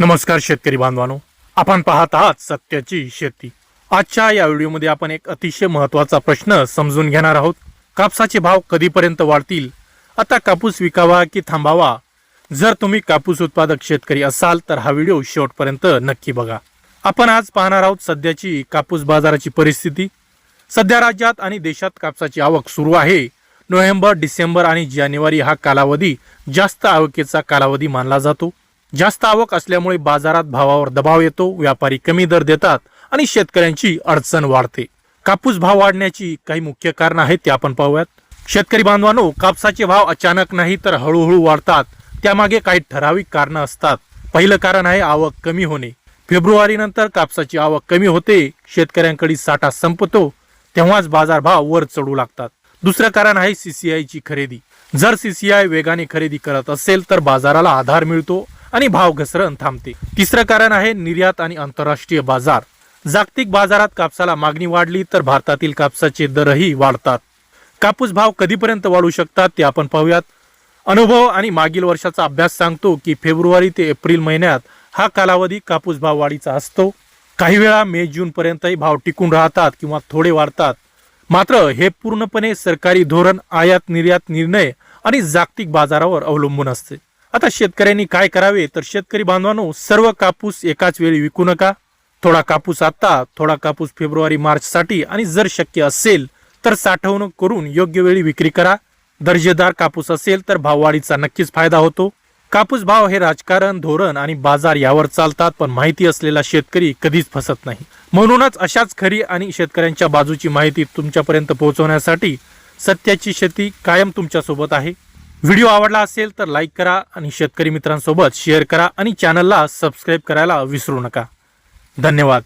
नमस्कार शेतकरी बांधवानो. आपण पाहत आहात सत्याची शेती. आजच्या या व्हिडिओमध्ये आपण एक अतिशय महत्त्वाचा प्रश्न समजून घेणार आहोत. कापसाचे भाव कधीपर्यंत वाढतील? आता कापूस विकावा की थांबावा? जर तुम्ही कापूस उत्पादक शेतकरी असाल तर हा व्हिडिओ शेवटपर्यंत नक्की बघा. आपण आज पाहणार आहोत सध्याची कापूस बाजाराची परिस्थिती. सध्या राज्यात आणि देशात कापसाची आवक सुरू आहे. नोव्हेंबर डिसेंबर आणि जानेवारी हा कालावधी जास्त आवकेचा कालावधी मानला जातो. जास्त आवक असल्यामुळे बाजारात भावावर दबाव येतो व्यापारी कमी दर देतात आणि शेतकऱ्यांची अडचण वाढते. कापूस भाव वाढण्याची काही मुख्य कारण आहेत ते आपण पाहूयात. शेतकरी बांधवांनो कापसाचे भाव अचानक नाही तर हळूहळू वाढतात. त्यामागे काही ठराविक कारणं असतात. पहिलं कारण आहे आवक कमी होणे. फेब्रुवारी नंतर कापसाची आवक कमी होते शेतकऱ्यांकडे साठा संपतो तेव्हाच बाजारभाव वर चढू लागतात. दुसरं कारण आहे सीसीआय ची खरेदी. जर सीसीआय वेगाने खरेदी करत असेल तर बाजाराला आधार मिळतो आणि भाव घसरण थांबते. तिसरं कारण आहे निर्यात आणि आंतरराष्ट्रीय बाजार. जागतिक बाजारात कापसाला मागणी वाढली तर भारतातील कापसाचे दरही वाढतात. कापूस भाव कधीपर्यंत वाढू शकतात ते आपण पाहूयात. अनुभव आणि मागील वर्षाचा अभ्यास सांगतो की फेब्रुवारी ते एप्रिल महिन्यात हा कालावधी कापूस भाव वाढीचा असतो. काही वेळा मे जून पर्यंतही भाव टिकून राहतात किंवा थोडे वाढतात. मात्र हे पूर्णपणे सरकारी धोरण आयात निर्यात निर्णय आणि जागतिक बाजारावर अवलंबून असते. आता शेतकऱ्यांनी काय करावे? तर शेतकरी बांधवांनो सर्व कापूस एकाच वेळी विकू नका. थोडा कापूस आता थोडा कापूस फेब्रुवारी मार्च साठी आणि जर शक्य असेल तर साठवणूक करून योग्य वेळी विक्री करा. दर्जेदार कापूस असेल तर भाववाढीचा नक्कीच फायदा होतो. कापूस भाव हे राजकारण धोरण आणि बाजार यावर चालतात पण माहिती असलेला शेतकरी कधीच फसत नाही. म्हणूनच अशाच खरी आणि शेतकऱ्यांच्या बाजूची माहिती तुमच्यापर्यंत पोहोचवण्यासाठी सत्याची शेती कायम तुमच्यासोबत आहे. व्हिडिओ आवडला असेल तर लाईक करा आणि शेतकरी मित्रांसोबत शेअर करा आणि चॅनलला सबस्क्राईब करायला विसरू नका. धन्यवाद.